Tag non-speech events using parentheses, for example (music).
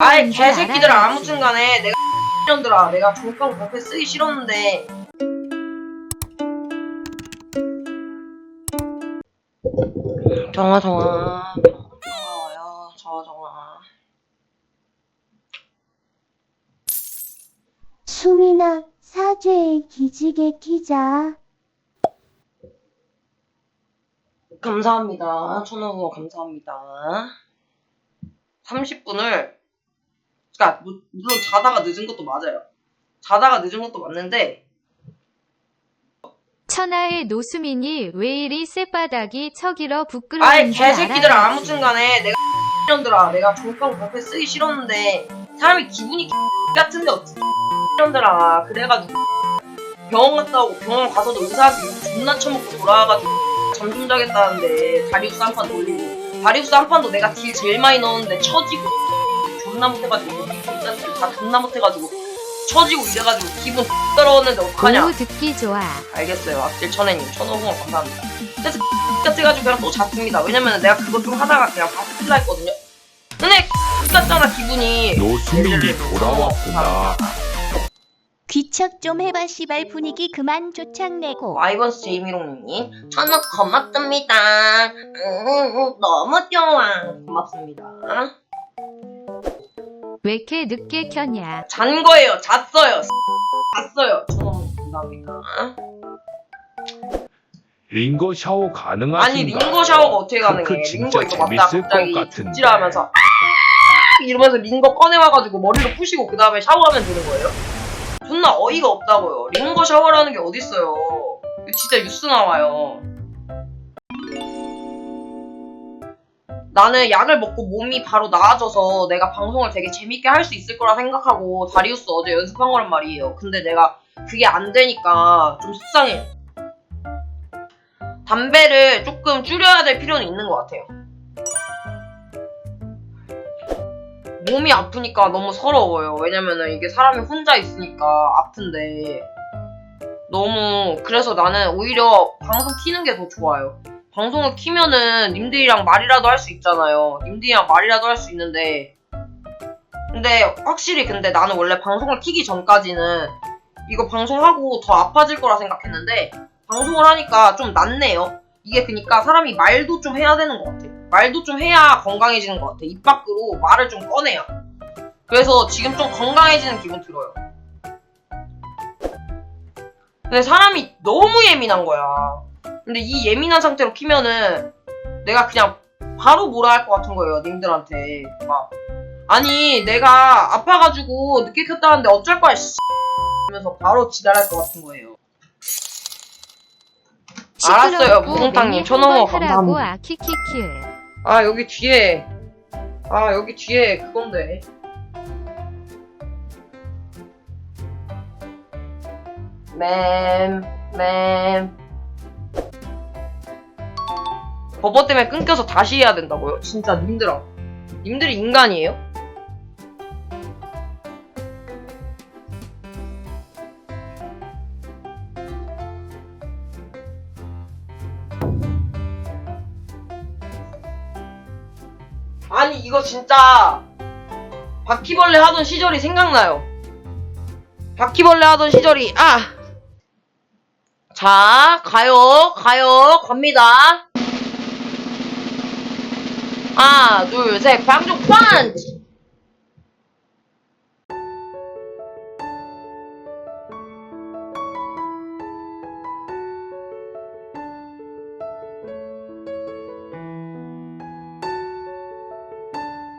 아이 개새끼들아 아무튼 간에 내가 (laughs) 년들아 내가 종가고 그렇게 쓰기 싫었는데. 정아 정아 정아와요. 정아 정아 수민아, 사죄의 기지개 키자. 감사합니다. 천원 감사합니다. 30분을 그니까 물론 자다가 늦은 것도 맞아요. 자다가 늦은 것도 맞는데 천하의 노수민이 왜 이리 쌔바닥이 척이러 아이 부끄러운지 개새끼들아 알아야지. 아무튼 간에 내가 (laughs) 년들아 내가 종가고 그렇게 쓰기 싫었는데 사람이 기분이 (laughs) 같은데 어떻게 (laughs) 년들아 그래가지고 병원 갔다 오고 병원 가서도 의사한테 욕 존나 처먹고 돌아와가지고 잠 좀 자겠다는데 다리우스 한 판 돌리고 다리우스 한 판도 내가 딜 제일 많이 넣었는데 처지고 존나 못해가지고 진짜 다 존나 못해가지고 처지고 이래가지고 기분 떨어졌는데 어떡하냐 오후 듣기 좋아. 알겠어요. 악질 천혜님 천호공원 감사합니다. 그래서 같아가지고 그냥 또 잤습니다. 왜냐면 내가 그거 좀 하다가 그냥 바로 킬라 했거든요. 근데 같잖아 기분이. 노수민이 돌아왔구나. 귀척 좀 해봐, 씨발 분위기 그만 조창내고. 와이번스 제이미롱님 천호 고맙습니다. 음, 너무 좋아. 고맙습니다. 왜 이렇게 늦게 켰냐? 잔 거예요. 잤어요. 잤어요. 천호 감사합니다. 링거 샤워 가능하신가요? 아니 링거 샤워가 어떻게 가능해? 크크, 링거 진짜 이거 맞다 재밌을 갑자기 것 같은데. 찌질하면서 아! 이러면서 링거 꺼내와가지고 머리로 푸시고 그 다음에 샤워하면 되는 거예요? 존나 어이가 없다고요. 링거 샤워라는 게 어딨어요. 이거 진짜 뉴스 나와요. 나는 약을 먹고 몸이 바로 나아져서 내가 방송을 되게 재밌게 할 수 있을 거라 생각하고 다리우스 어제 연습한 거란 말이에요. 근데 내가 그게 안 되니까 좀 속상해. 담배를 조금 줄여야 될 필요는 있는 것 같아요. 몸이 아프니까 너무 서러워요. 왜냐면은 이게 사람이 혼자 있으니까 아픈데 너무 그래서 나는 오히려 방송 키는 게 더 좋아요. 방송을 키면은 님들이랑 말이라도 할 수 있잖아요. 님들이랑 말이라도 할 수 있는데 근데 확실히 근데 나는 원래 방송을 키기 전까지는 이거 방송하고 더 아파질 거라 생각했는데 방송을 하니까 좀 낫네요. 이게 그니까 사람이 말도 좀 해야 되는 것 같아. 말도 좀 해야 건강해지는 것 같아. 입 밖으로 말을 좀 꺼내야. 그래서 지금 좀 건강해지는 기분 들어요. 근데 사람이 너무 예민한 거야. 근데 이 예민한 상태로 키면은 내가 그냥 바로 뭐라 할 것 같은 거예요, 님들한테. 막. 아니, 내가 아파가지고 늦게 켰다는데 어쩔 거야, 씨. 이러면서 바로 지랄할 것 같은 거예요. 알았어요, 무공탕님. 하라고 감사합니다. 아 여기 뒤에 아 여기 뒤에 그건데 맴 맴 버버 때문에 끊겨서 다시 해야 된다고요? 진짜 님들아 님들이 인간이에요? 아니 이거 진짜 바퀴벌레 하던 시절이 생각나요. 바퀴벌레 하던 시절이 아. 자, 가요. 가요. 갑니다. 하나, 둘, 셋. 방종 펀치.